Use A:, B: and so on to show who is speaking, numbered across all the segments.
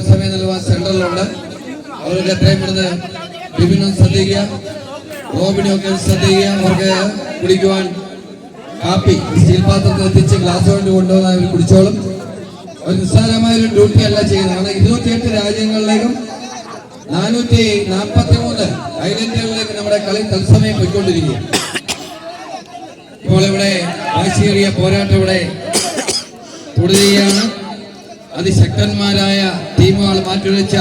A: സമയം നൽകുവാൻ സെന്ററിലുണ്ട് അവർക്ക് എത്രയും പെടുന്ന ബിബിനും ശ്രദ്ധിക്കുക. റോബിനും ഒക്കെ ശ്രദ്ധിക്കുക. അവർക്ക് കുടിക്കുവാൻ കാപ്പി സ്റ്റീൽ പാത്രത്തിൽ എത്തിച്ച് ഗ്ലാസ് കൊണ്ട് കൊണ്ടുവന്ന് അവർ കുടിച്ചോളും. അവർ നിസ്സാരമായ ഒരു ഡ്യൂട്ടി അല്ല ചെയ്യുന്നത്. കാരണം ഇരുന്നൂറ്റിയെട്ട് രാജ്യങ്ങളിലേക്കും നാനൂറ്റി നാൽപ്പത്തി മൂന്ന് ഐലൻഡുകളിലേക്ക് നമ്മുടെ കളി തത്സമയം പോയിക്കൊണ്ടിരിക്കുക ഇപ്പോൾ ഇവിടെ വാശിയേറിയ പോരാട്ടം ഇവിടെ തുടരുകയാണ്. അതിശക്തന്മാരായ ടീമുകൾ മാറ്റിവെച്ച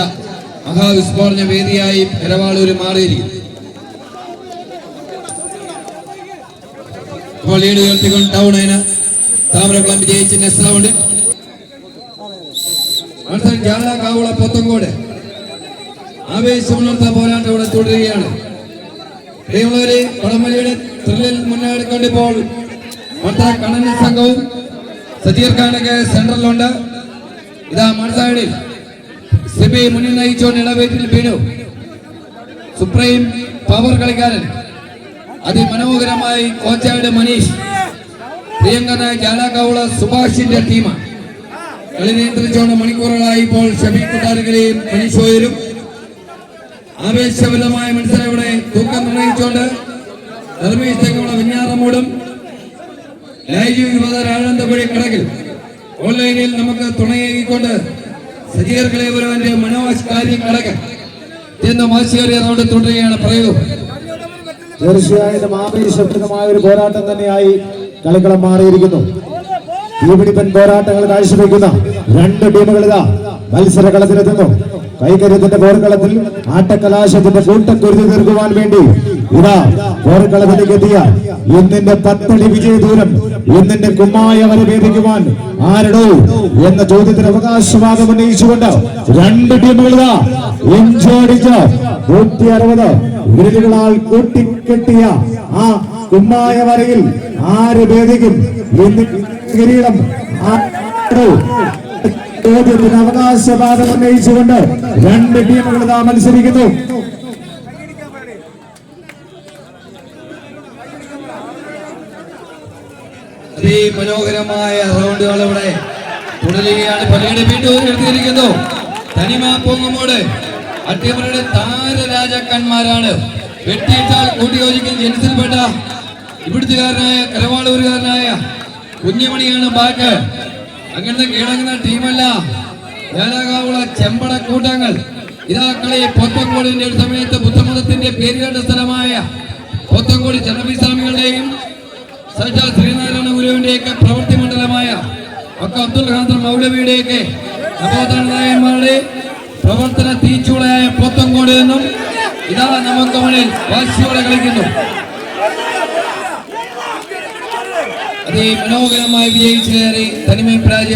A: മഹാവിസ്ഫോടന വേദിയായി എരവാളൂർ മാറിയിരിക്കുന്നു. ഇപ്പോൾ ടൗൺ താമരക്കുളം വിജയിച്ച് റൗണ്ട് മത്സരം ജാല കാവുള പൊത്തങ്കോട്. ആവേശമുണർത്ത പോരാട്ടം ഇവിടെ തുടരുകയാണ്. പ്രിയമുള്ളവരെ വടംവലിയുടെ ത്രില്ലിൽ മുന്നേറിക്കൊണ്ടിപ്പോൾ മറ്റ കണ്ണന സംഘവും സജീർ ഖാനൊക്കെ സെന്ററിലുണ്ട് ഇതാ മൺസൈഡിൽ സിബി മുന്നിൽ നയിച്ചുകൊണ്ട് ഇടവേറ്റിൽ വീണു. സുപ്രീം പവർ കളിക്കാരൻ അതിമനോഹരമായി കോച്ചായുടെ മനീഷ് പ്രിയങ്കനായ ജാലാകൗള സുഭാഷിന്റെ ടീമാണ്. കളി നിയന്ത്രിച്ചുകൊണ്ട് മണിക്കൂറുകളായി ഇപ്പോൾ ഷമീർ കൊട്ടാരകരെയും മനീഷോയരും ആവേശപരമായ മത്സരം ഇവിടെ തൂക്കം നിർണയിച്ചുകൊണ്ട് നിർമ്മിച്ചുള്ള തെങ്ങുള്ള വിഞ്ഞാറമൂടും ലൈജു യുവത കടകിൽ. ഓൺലൈനിൽ നമുക്ക് തുണയേകിക്കൊണ്ട് സജീർ കളേപുരവന്റെ മനോജ് കാര്യം കടകൻ. എന്ന റൗണ്ട് തുടരുകയാണ് പറയൂ
B: തീർച്ചയായിട്ടും ആവേശപ്രദമായ ഒരു പോരാട്ടം തന്നെയായി കളിക്കളം മാറിയിരിക്കുന്നു. തീപിടിപ്പൻ പോരാട്ടങ്ങൾ കാഴ്ചവെക്കുന്ന രണ്ട് ടീമുകൾ ഇതാ മത്സര കളത്തിലെത്തുന്നു. കൈകര്യത്തിന്റെ പോർക്കളത്തിൽ ആട്ടക്കലാശത്തിന്റെ കൂട്ടക്കുരുതി തീർക്കുവാൻ വേണ്ടി ഇതാ പോർക്കളത്തിലേക്ക് എത്തിയ ഇന്നിന്റെ പത്തടി വിജയ ദൂരം ഇന്നിന്റെ കുമ്മായ വരെ ഭേദിക്കുവാൻ ആരടോ എന്ന ചോദ്യത്തിന് അവകാശവാദം ഉന്നയിച്ചുകൊണ്ട് രണ്ട് ടീമുകൾ ഇഞ്ചോടിച്ച് നൂറ്റി അറുപത് വിരലുകളാൽ കൂട്ടിക്കെട്ടിയ ആ കുമ്മായ വരയിൽ ആര് ഭേദിക്കും? കിരീടം ചോദ്യത്തിന് അവകാശവാദം ഉന്നയിച്ചുകൊണ്ട് രണ്ട് ടീമുകൾ ഇതാ മത്സരിക്കുന്നു.
A: അതിമനോഹരമായ റൗണ്ടുകൾ ഇവിടെ തുടരുകയാണ്. പള്ളിയുടെ വീണ്ടും ഉയർത്തിയിരിക്കുന്നു തനിമ പൊങ്ങുമോട് അട്ടിമറിയുടെ താരരാജാക്കന്മാരാണ്. വെട്ടിയിട്ടാൽ കൂട്ടിയോജിക്കുന്ന ജനസിൽപ്പെട്ട ഇവിടുത്തുകാരനായ കരവാളൂരുകാരനായ കുഞ്ഞുമണിയാണ് ബാക്ക്. അങ്ങനത്തെ കീഴടങ്ങുന്ന ടീമല്ല. ഞാനാകാവുള്ള ചെമ്പട കൂട്ടങ്ങൾ. ഇതാ കളി പോത്തങ്കോടിന്റെ ഒരു സമയത്ത് ബുദ്ധമതത്തിന്റെ പേരുകേട്ട സ്ഥലമായ പൊത്തക്കോടി ചടമ്പി സ്വാമികളുടെയും സാക്ഷാൽ ശ്രീനാരായണ ഗുരുവിന്റെയൊക്കെ പ്രവൃത്തി മണ്ഡലമായ ഒക്കെ അബ്ദുൽ ഖാദർ മൗലവിയുടെയൊക്കെ നവോത്ഥാന നായന്മാരുടെ പ്രവർത്തന തീച്ചൂളയായ പൊത്തങ്കോട് എന്നും ഇതാ നമുക്ക് മുന്നിൽ വാശിയോടെ കളിക്കുന്നു. அதை மனோகரமாய் விஜய் சேரை தனிமைப்படாது